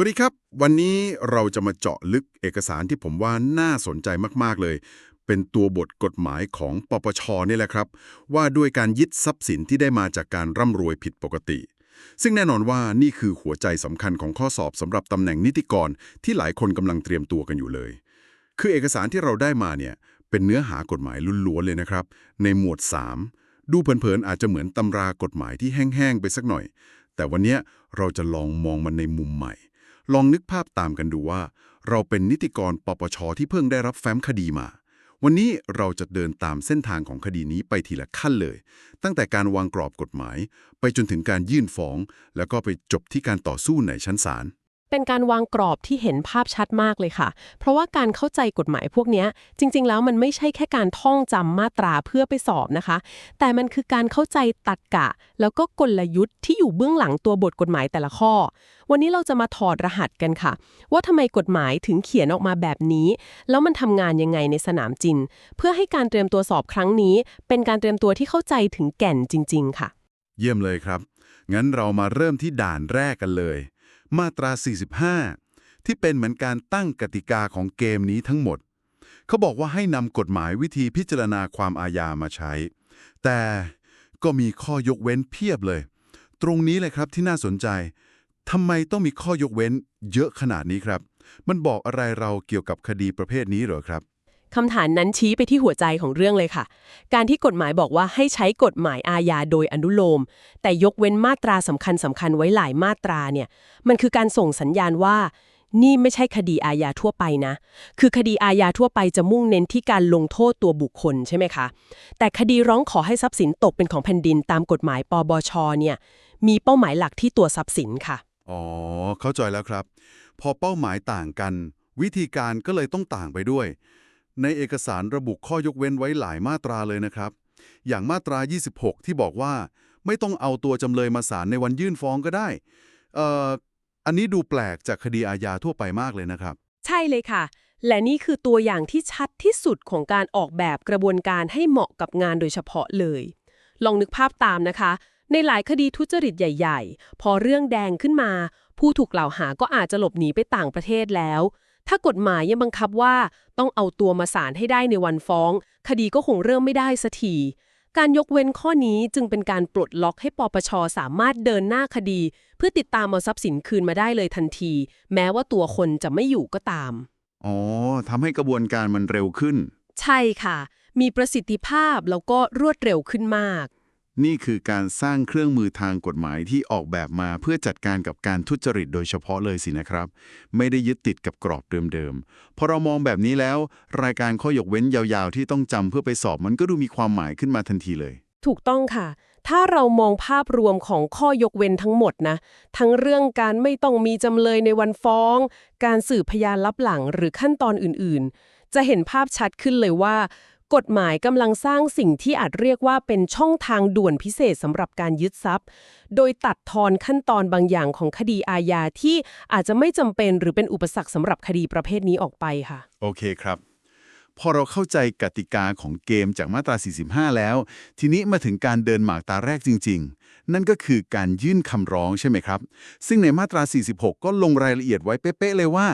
วัสดีครับ วันนี้เราจะมาเจาะลึกเอกสารที่ผมว่าน่าสนใจมาก ๆ เลย เป็นตัวบทกฎหมายของปปชนี่แหละครับ ว่าด้วยการยึดทรัพย์สินที่ได้มาจากการร่ำรวยผิดปกติ ซึ่งแน่นอนว่านี่คือหัวใจสำคัญของข้อสอบสำหรับตำแหน่งนิติกรที่หลายคนกำลังเตรียมตัวกันอยู่เลย คือเอกสารที่เราได้มาเนี่ยเป็นเนื้อหากฎหมายล้วนๆเลยนะครับ ในหมวด 3 ดูเผินๆอาจจะเหมือนตำรากฎหมายที่แห้งๆไปสักหน่อย แต่วันนี้เราจะลองมองมันในมุมใหม่ ลองนึกภาพตามกันดูว่า เราเป็นนิติกรปปชที่เพิ่งได้รับแฟ้มคดีมา วันนี้เราจะเดินตามเส้นทางของคดีนี้ไปทีละขั้นเลย ตั้งแต่การวางกรอบกฎหมาย ไปจนถึงการยื่นฟ้อง แล้วก็ไปจบที่การต่อสู้ในชั้นศาล เป็นการวางกรอบที่เห็นภาพชัดมากเลยค่ะ เพราะว่าการเข้าใจกฎหมายพวกนี้จริง ๆ แล้วมันไม่ใช่แค่การท่องจำมาตราเพื่อไปสอบนะคะ แต่มันคือการเข้าใจตรรกะ แล้วก็กลยุทธ์ที่อยู่เบื้องหลังตัวบทกฎหมายแต่ละข้อ วันนี้เราจะมาถอดรหัสกันค่ะ ว่าทำไมกฎหมายถึงเขียนออกมาแบบนี้ แล้วมันทำงานยังไงในสนามจริง เพื่อให้การเตรียมตัวสอบครั้งนี้ เป็นการเตรียมตัวที่เข้าใจถึงแก่นจริง ๆ ค่ะ เยี่ยมเลยครับ งั้นเรามาเริ่มที่ด่านแรกกันเลย มาตรา 45 ที่เป็นเหมือนการตั้งกติกาของเกมนี้ทั้งหมด เขาบอกว่าให้นำกฎหมายวิธีพิจารณาความอาญามาใช้ แต่ก็มีข้อยกเว้นเพียบเลย ตรงนี้เลยครับที่น่าสนใจทำไมต้องมีข้อยกเว้นเยอะขนาดนี้ครับ มันบอกอะไรเราเกี่ยวกับคดีประเภทนี้เหรอครับ คำถามนั้นชี้ไปที่หัวใจของเรื่องเลยค่ะ การที่กฎหมายบอกว่าให้ใช้กฎหมายอาญาโดยอนุโลม แต่ยกเว้นมาตราสำคัญสำคัญไว้หลายมาตราเนี่ย มันคือการส่งสัญญาณว่า นี่ไม่ใช่คดีอาญาทั่วไปนะ คือคดีอาญาทั่วไปจะมุ่งเน้นที่การลงโทษตัวบุคคลใช่ไหมคะ แต่คดีร้องขอให้ทรัพย์สินตกเป็นของแผ่นดินตามกฎหมายปบชเนี่ย มีเป้าหมายหลักที่ตัวทรัพย์สินค่ะ อ๋อ เข้าใจแล้วครับ พอเป้าหมายต่างกัน วิธีการก็เลยต้องต่างไปด้วย ในเอกสารระบุข้อยกเว้นไว้หลายมาตราเลยนะครับ อย่างมาตรา 26 ที่บอกว่า ไม่ต้องเอาตัวจำเลยมาศาลในวันยื่นฟ้องก็ได้เอ่ออันนี้ดูแปลกจากคดีอาญาทั่วไปมากเลยนะครับ ใช่เลยค่ะ และนี่คือตัวอย่างที่ชัดที่สุดของการออกแบบกระบวนการให้เหมาะกับงานโดยเฉพาะเลย ลองนึกภาพตามนะคะ ในหลายคดีทุจริตใหญ่ ๆ พอเรื่องแดงขึ้นมา ผู้ถูกกล่าวหาก็อาจจะหลบหนีไปต่างประเทศแล้ว ถ้ากฎหมายยังบังคับว่าต้องเอาตัวมาศาลให้ได้ในวันฟ้อง คดีก็คงเริ่มไม่ได้สักทีการยกเว้นข้อนี้จึงเป็นการปลดล็อกให้ปปชสามารถเดินหน้าคดี เพื่อติดตามเอาทรัพย์สินคืนมาได้เลยทันที แม้ว่าตัวคนจะไม่อยู่ก็ตาม อ๋อทำให้กระบวนการมันเร็วขึ้น ใช่ค่ะ มีประสิทธิภาพแล้วก็รวดเร็วขึ้นมาก นี่คือการสร้างเครื่องมือทางกฎหมายที่ออกแบบมาเพื่อจัดการกับการทุจริตโดยเฉพาะเลยสินะครับ ไม่ได้ยึดติดกับกรอบเดิมๆ พอเรามองแบบนี้แล้ว รายการข้อยกเว้นยาวๆ ที่ต้องจำเพื่อไปสอบมันก็ดูมีความหมายขึ้นมาทันทีเลย ถูกต้องค่ะ ถ้าเรามองภาพรวมของข้อยกเว้นทั้งหมดนะ ทั้งเรื่องการไม่ต้องมีจำเลยในวันฟ้อง การสืบพยานลับหลังหรือขั้นตอนอื่นๆ จะเห็นภาพชัดขึ้นเลยว่า กฎหมายกำลังสร้างสิ่งที่อาจเรียกว่าเป็นช่องทางด่วนพิเศษสำหรับการยึดทรัพย์ โดยตัดทอนขั้นตอนบางอย่างของคดีอาญาที่อาจจะไม่จำเป็นหรือเป็นอุปสรรคสำหรับคดีประเภทนี้ออกไปค่ะ โอเคครับ พอเราเข้าใจกติกาของเกมจากมาตรา 45 แล้ว ทีนี้มาถึงการเดินหมากตาแรกจริง ๆ นั่นก็คือการยื่นคำร้องใช่ไหมครับ ซึ่งในมาตรา 46 ก็ลงรายละเอียดไว้เป๊ะๆเลยว่า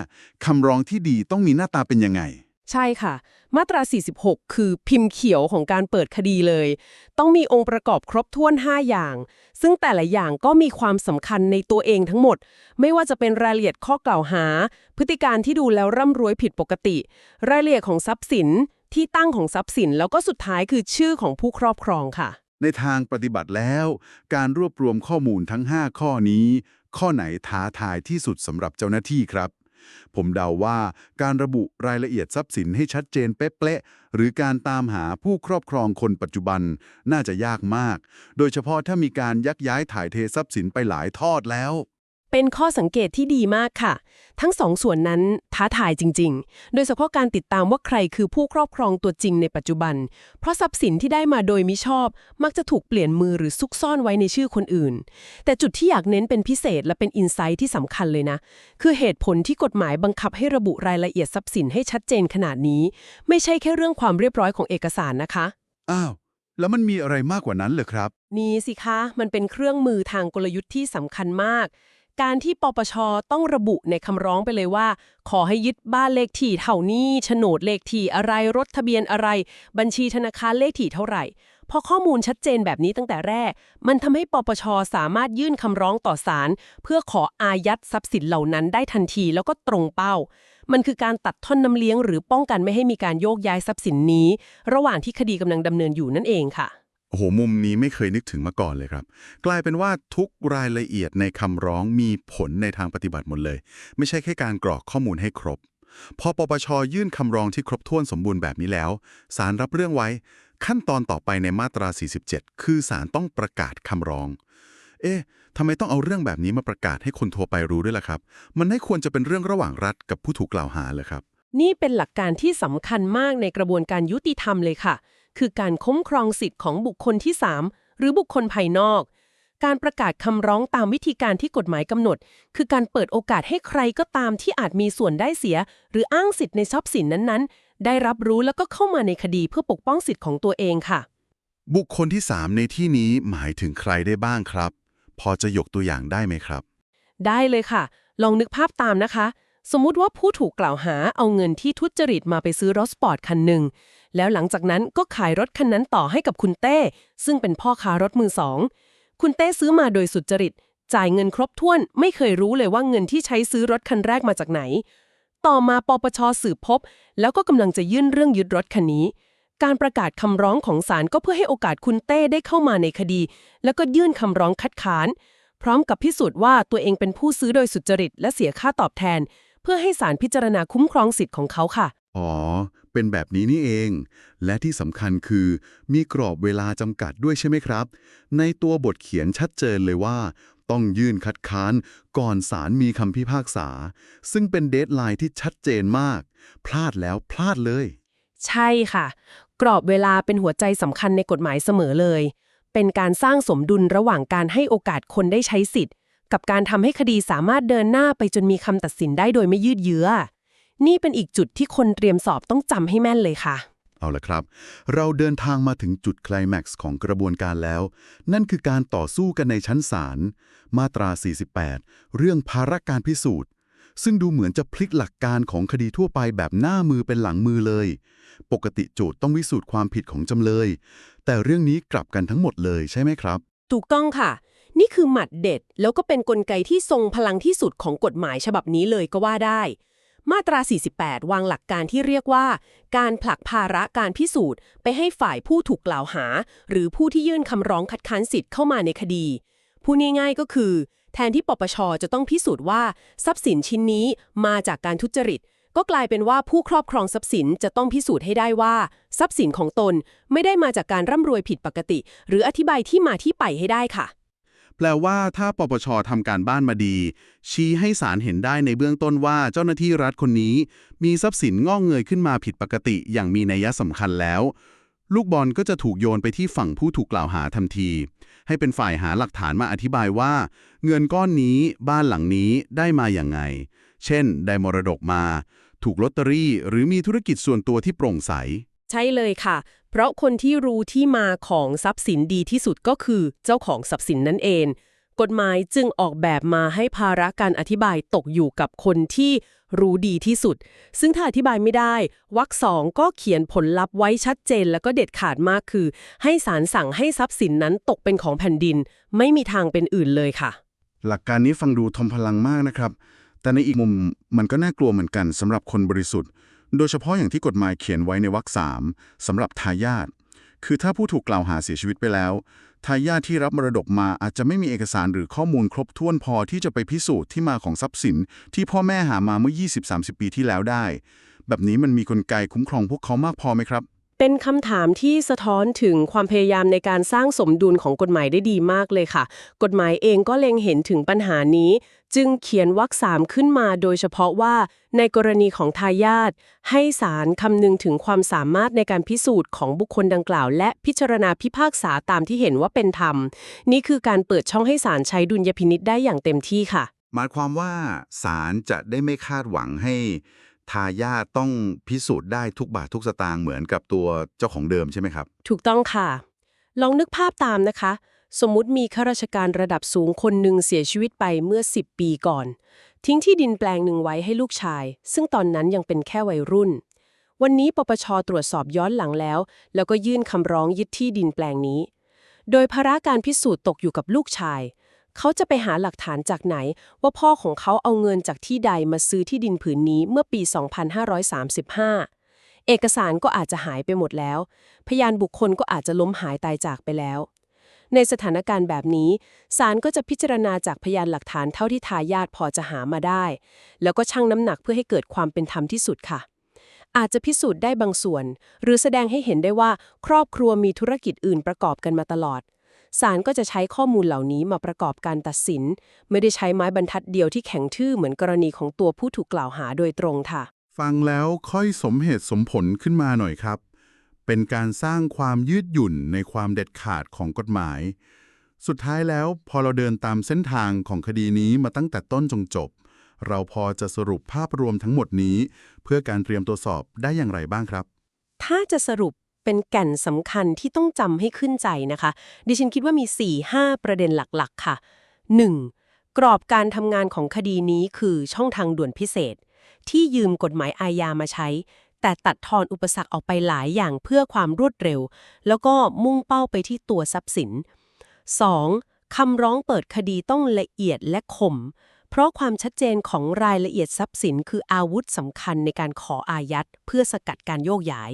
คำร้องที่ดีต้องมีหน้าตาเป็นยังไง ใช่ค่ะ มาตรา 46 คือพิมพ์เขียวของการเปิดคดีเลย ต้องมีองค์ประกอบครบถ้วน 5 อย่าง ซึ่งแต่ละอย่างก็มีความสำคัญในตัวเองทั้งหมด ไม่ว่าจะเป็นรายละเอียดข้อกล่าวหา พฤติการที่ดูแล้วร่ำรวยผิดปกติ รายละเอียดของทรัพย์สิน ที่ตั้งของทรัพย์สิน แล้วก็สุดท้ายคือชื่อของผู้ครอบครองค่ะ ในทางปฏิบัติแล้ว การรวบรวมข้อมูลทั้ง 5 ข้อนี้ ข้อไหนท้าทายที่สุดสำหรับเจ้าหน้าที่ครับ ผมเดาว่าการระบุรายละเอียดทรัพย์สินให้ชัดเจนเป๊ะๆหรือการตามหาผู้ครอบครองคนปัจจุบันน่าจะยากมาก โดยเฉพาะถ้ามีการยักย้ายถ่ายเททรัพย์สินไปหลายทอดแล้ว เป็นข้อสังเกตที่ดีมากค่ะ ทั้งสองส่วนนั้นท้าทายจริง ๆ โดยเฉพาะการติดตามว่าใครคือผู้ครอบครองตัวจริงในปัจจุบัน เพราะทรัพย์สินที่ได้มาโดยมิชอบ มักจะถูกเปลี่ยนมือหรือซุกซ่อนไว้ในชื่อคนอื่น แต่จุดที่อยากเน้นเป็นพิเศษและเป็นอินไซต์ที่สำคัญเลยนะ คือเหตุผลที่กฎหมายบังคับให้ระบุรายละเอียดทรัพย์สินให้ชัดเจนขนาดนี้ ไม่ใช่แค่เรื่องความเรียบร้อยของเอกสารนะคะอ้าวแล้วมันมีอะไรมากกว่านั้นเหรอครับมีสิคะ มันเป็นเครื่องมือทางกลยุทธ์ที่สำคัญมาก การที่ปปชต้องระบุในคำร้องไปเลยว่า ขอให้ยึดบ้านเลขที่เท่านี้โฉนดเลขที่อะไรรถทะเบียนอะไร บัญชีธนาคารเลขที่เท่าไหร่พอข้อมูลชัดเจนแบบนี้ตั้งแต่แรก มันทำให้ปปชสามารถยื่นคำร้องต่อศาลเพื่อขออายัดทรัพย์สินเหล่านั้นได้ทันทีแล้วก็ตรงเป้า มันคือการตัดท่อนน้ำเลี้ยงหรือป้องกันไม่ให้มีการโยกย้ายทรัพย์สินนี้ ระหว่างที่คดีกำลังดำเนินอยู่นั่นเองค่ะ โอ้โหมุมนี้ไม่เคยนึกถึงมาก่อนเลยครับ กลายเป็นว่าทุกรายละเอียดในคำร้องมีผลในทางปฏิบัติหมดเลย ไม่ใช่แค่การกรอกข้อมูลให้ครบ พอปปชยื่นคำร้องที่ครบถ้วนสมบูรณ์แบบนี้แล้วศาลรับเรื่องไว้ ขั้นตอนต่อไปในมาตรา 47 คือศาลต้องประกาศคำร้อง เอ๊ะทำไมต้องเอาเรื่องแบบนี้มาประกาศให้คนทั่วไปรู้ด้วยล่ะครับ มันไม่ควรจะเป็นเรื่องระหว่างรัฐกับผู้ถูกกล่าวหาเลยครับ นี่เป็นหลักการที่สำคัญมากในกระบวนการยุติธรรมเลยค่ะ คือการคุ้มครองสิทธิ์ของบุคคลที่ 3 หรือบุคคลภายนอก การประกาศคำร้องตามวิธีการที่กฎหมายกำหนด คือการเปิดโอกาสให้ใครก็ตามที่อาจมีส่วนได้เสีย หรืออ้างสิทธิ์ในทรัพย์สินนั้นๆ ได้รับรู้แล้วก็เข้ามาในคดีเพื่อปกป้องสิทธิ์ของตัวเองค่ะ บุคคลที่ 3 ในที่นี้หมายถึงใครได้บ้างครับ พอจะยกตัวอย่างได้ไหมครับ ได้เลยค่ะ ลองนึกภาพตามนะคะสมมุติว่าผู้ถูกกล่าวหาเอาเงินที่ทุจริตมาไปซื้อรถสปอร์ตคันหนึ่ง แล้วหลังจากนั้นก็ขายรถคันนั้นต่อให้กับคุณเต้ ซึ่งเป็นพ่อค้ารถมือสอง คุณเต้ซื้อมาโดยสุจริต จ่ายเงินครบถ้วน ไม่เคยรู้เลยว่าเงินที่ใช้ซื้อรถคันแรกมาจากไหน ต่อมาปปชสืบพบ แล้วก็กำลังจะยื่นเรื่องยึดรถคันนี้ การประกาศคำร้องของศาลก็เพื่อให้โอกาสคุณเต้ได้เข้ามาในคดี แล้วก็ยื่นคำร้องคัดค้าน พร้อมกับพิสูจน์ว่าตัวเองเป็นผู้ซื้อโดยสุจริต และเสียค่าตอบแทน เพื่อให้ศาลพิจารณาคุ้มครองสิทธิ์ของเขาค่ะ อ๋อ เป็นแบบนี้นี่เอง และที่สำคัญคือมีกรอบเวลาจำกัดด้วยใช่ไหมครับ ในตัวบทเขียนชัดเจนเลยว่า ต้องยื่นคัดค้านก่อนศาลมีคำพิพากษา ซึ่งเป็นเดทไลน์ที่ชัดเจนมาก พลาดแล้วพลาดเลย ใช่ค่ะ กรอบเวลาเป็นหัวใจสำคัญในกฎหมายเสมอเลย เป็นการสร้างสมดุลระหว่างการให้โอกาสคนได้ใช้สิทธิ์ กับการทำให้คดีสามารถเดินหน้าไปจนมีคำตัดสินได้โดยไม่ยืดเยื้อ นี่เป็นอีกจุดที่คนเตรียมสอบต้องจำให้แม่นเลยค่ะ เอาละครับ เราเดินทางมาถึงจุดไคลแม็กซ์ของกระบวนการแล้ว นั่นคือการต่อสู้กันในชั้นศาล มาตรา 48 เรื่องภาระการพิสูจน์ ซึ่งดูเหมือนจะพลิกหลักการของคดีทั่วไปแบบหน้ามือเป็นหลังมือเลย ปกติโจทย์ต้องวิสูจน์ความผิดของจำเลย แต่เรื่องนี้กลับกันทั้งหมดเลยใช่ไหมครับ ถูกต้องค่ะ นี่คือหมัดเด็ด แล้วก็เป็นนกลไกที่ทรงพลังที่สุดของกฎหมายฉบับนี้เลยก็ว่าได้ มาตรา 48 วางหลักการที่เรียกว่า การผลักภาระการพิสูจน์ ไปให้ฝ่ายผู้ถูกกล่าวหา หรือผู้ที่ยื่นคำร้องคัดค้านสิทธิ์เข้ามาในคดีพูดง่ายๆก็คือ แทนที่ปปชจะต้องพิสูจน์ว่า ทรัพย์สินชิ้นนี้มาจากการทุจริต ก็กลายเป็นว่าผู้ครอบครองทรัพย์สินจะต้องพิสูจน์ให้ได้ว่า ทรัพย์สินของตนไม่ได้มาจากการร่ำรวยผิดปกติ หรืออธิบายที่มาที่ไปให้ได้ค่ะ แปลว่าถ้าปปชทำการบ้านมาดี ชี้ให้ศาลเห็นได้ในเบื้องต้นว่าเจ้าหน้าที่รัฐคนนี้ มีทรัพย์สินงอกเงยขึ้นมาผิดปกติอย่างมีนัยสำคัญแล้ว ลูกบอลก็จะถูกโยนไปที่ฝั่งผู้ถูกกล่าวหาทันที ให้เป็นฝ่ายหาหลักฐานมาอธิบายว่า เงินก้อนนี้บ้านหลังนี้ได้มาอย่างไง เช่น ได้มรดกมา ถูกลอตเตอรี่ หรือมีธุรกิจส่วนตัวที่โปร่งใส ใช่เลยค่ะ เพราะคนที่รู้ที่มาของทรัพย์สินดีที่สุดก็คือเจ้าของทรัพย์สินนั่นเอง กฎหมายจึงออกแบบมาให้ภาระการอธิบายตกอยู่กับคนที่รู้ดีที่สุด ซึ่งถ้าอธิบายไม่ได้วรรคสองก็เขียนผลลัพธ์ไว้ชัดเจน แล้วก็เด็ดขาดมากคือ ให้ศาลสั่งให้ทรัพย์สินนั้นตกเป็นของแผ่นดิน ไม่มีทางเป็นอื่นเลยค่ะ หลักการนี้ฟังดูทอมพลังมากนะครับ แต่ในอีกมุมมันก็น่ากลัวเหมือนกันสำหรับคนบริสุทธิ์ โดยเฉพาะอย่างที่กฎหมายเขียนไว้ในวรรคสามสำหรับทายาทคือถ้าผู้ถูกกล่าวหาเสียชีวิตไปแล้วทายาทที่รับมรดกมาอาจจะไม่มีเอกสารหรือข้อมูลครบถ้วนพอที่จะไปพิสูจน์ที่มาของทรัพย์สิน ที่พ่อแม่หามาเมื่อ 20-30 ปีที่แล้วได้ แบบนี้มันมีกลไกคุ้มครองพวกเขามากพอไหมครับ เป็นคำถามที่สะท้อนถึงความพยายามในการสร้างสมดุลของกฎหมายได้ดีมากเลยค่ะ กฎหมายเองก็เล็งเห็นถึงปัญหานี้ จึงเขียนวรรคสามขึ้นมาโดยเฉพาะว่าในกรณีของทายาทให้ศาลคำนึงถึงความสามารถในการพิสูจน์ของบุคคลดังกล่าว และพิจารณาพิพากษาตามที่เห็นว่าเป็นธรรม นี่คือการเปิดช่องให้ศาลใช้ดุลยพินิษได้อย่างเต็มที่ค่ะ หมายความว่าศาลจะได้ไม่คาดหวังให้ ทายาทต้องพิสูจน์ได้ทุกบาททุกสตางค์เหมือนกับตัวเจ้าของเดิมใช่ไหมครับ ถูกต้องค่ะ ลองนึกภาพตามนะคะ สมมุติมีข้าราชการระดับสูงคนหนึ่งเสียชีวิตไปเมื่อ 10 ปีก่อน ทิ้งที่ดินแปลงหนึ่งไว้ให้ลูกชาย ซึ่งตอนนั้นยังเป็นแค่วัยรุ่น วันนี้ปปชตรวจสอบย้อนหลังแล้ว แล้วก็ยื่นคำร้องยึดที่ดินแปลงนี้ โดยภาระการพิสูจน์ตกอยู่กับลูกชาย เขาจะไปหาหลักฐานจากไหน ว่าพ่อของเขาเอาเงินจากที่ใดมาซื้อที่ดินผืนนี้เมื่อปี 2535 เอกสารก็อาจจะหายไปหมดแล้ว พยานบุคคลก็อาจจะล้มหายตายจากไปแล้ว ในสถานการณ์แบบนี้ศาลก็จะพิจารณาจากพยานหลักฐานเท่าที่ทายาทพอจะหามาได้ แล้วก็ชั่งน้ำหนักเพื่อให้เกิดความเป็นธรรมที่สุดค่ะอาจจะพิสูจน์ได้บางส่วน หรือแสดงให้เห็นได้ว่าครอบครัวมีธุรกิจอื่นประกอบกันมาตลอด ศาลก็จะใช้ข้อมูลเหล่านี้มาประกอบการตัดสิน ไม่ได้ใช้ไม้บรรทัดเดียวที่แข็งทื่อเหมือนกรณีของตัวผู้ถูกกล่าวหาโดยตรงค่ะ ฟังแล้วค่อยสมเหตุสมผลขึ้นมาหน่อยครับ เป็นการสร้างความยืดหยุ่นในความเด็ดขาดของกฎหมาย สุดท้ายแล้วพอเราเดินตามเส้นทางของคดีนี้มาตั้งแต่ต้นจงจบ เราพอจะสรุปภาพรวมทั้งหมดนี้ เพื่อการเตรียมตรวจสอบได้อย่างไรบ้างครับ ถ้าจะสรุป เป็นแก่นสำคัญที่ต้องจำให้ขึ้นใจนะคะ ดิฉันคิดว่ามี 4-5 ประเด็นหลักๆ ค่ะ 1. กรอบการทำงานของคดีนี้คือช่องทางด่วนพิเศษ ที่ยืมกฎหมายอาญามาใช้ แต่ตัดทอนอุปสรรคออกไปหลายอย่างเพื่อความรวดเร็ว แล้วก็มุ่งเป้าไปที่ตัวทรัพย์สิน 2. คำร้องเปิดคดีต้องละเอียดและคม เพราะความชัดเจนของรายละเอียดทรัพย์สิน คืออาวุธสำคัญในการขออายัด เพื่อสกัดการโยกย้าย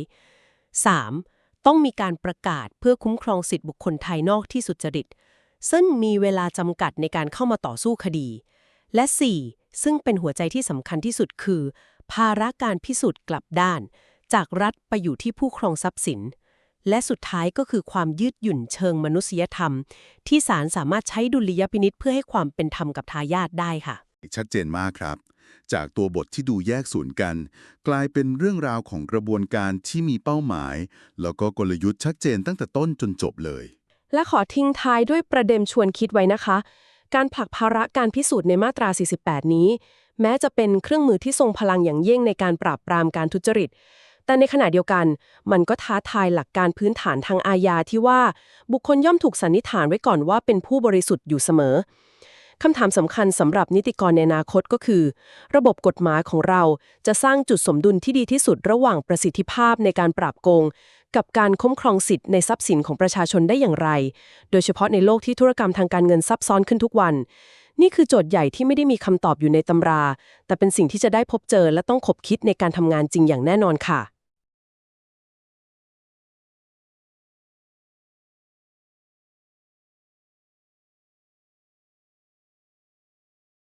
3. ต้องมีการประกาศเพื่อคุ้มครองสิทธิบุคคลภายนอกที่สุจริต ซึ่งมีเวลาจำกัดในการเข้ามาต่อสู้คดี และ 4. ซึ่งเป็นหัวใจที่สำคัญที่สุดคือ ภาระการพิสูจน์กลับด้าน จากรัฐไปอยู่ที่ผู้ครองทรัพย์สิน และสุดท้ายก็คือความยืดหยุ่นเชิงมนุษยธรรม ที่ศาลสามารถใช้ดุลยพินิษเพื่อให้ความเป็นธรรมกับทายาทได้ค่ะ ชัดเจนมากครับ จากตัวบทที่ดูแยกส่วนกัน กลายเป็นเรื่องราวของกระบวนการที่มีเป้าหมาย แล้วก็กลยุทธ์ชัดเจนตั้งแต่ต้นจนจบเลย และขอทิ้งท้ายด้วยประเด็นชวนคิดไว้นะคะ การผลักภาระการพิสูจน์ในมาตรา 48 นี้ แม้จะเป็นเครื่องมือที่ทรงพลังอย่างยิ่งในการปราบปรามการทุจริตแต่ในขณะเดียวกัน มันก็ท้าทายหลักการพื้นฐานทางอาญาที่ว่าบุคคลย่อมถูกสันนิษฐานไว้ก่อนว่าเป็นผู้บริสุทธิ์อยู่เสมอ คำถามสำคัญสำหรับนิติกรในอนาคตก็คือ ระบบกฎหมายของเราจะสร้างจุดสมดุลที่ดีที่สุดระหว่างประสิทธิภาพในการปราบโกง กับการคุ้มครองสิทธิ์ในทรัพย์สินของประชาชนได้อย่างไร โดยเฉพาะในโลกที่ธุรกรรมทางการเงินซับซ้อนขึ้นทุกวัน นี่คือโจทย์ใหญ่ที่ไม่ได้มีคำตอบอยู่ในตำรา แต่เป็นสิ่งที่จะได้พบเจอและต้องขบคิดในการทำงานจริงอย่างแน่นอนค่ะ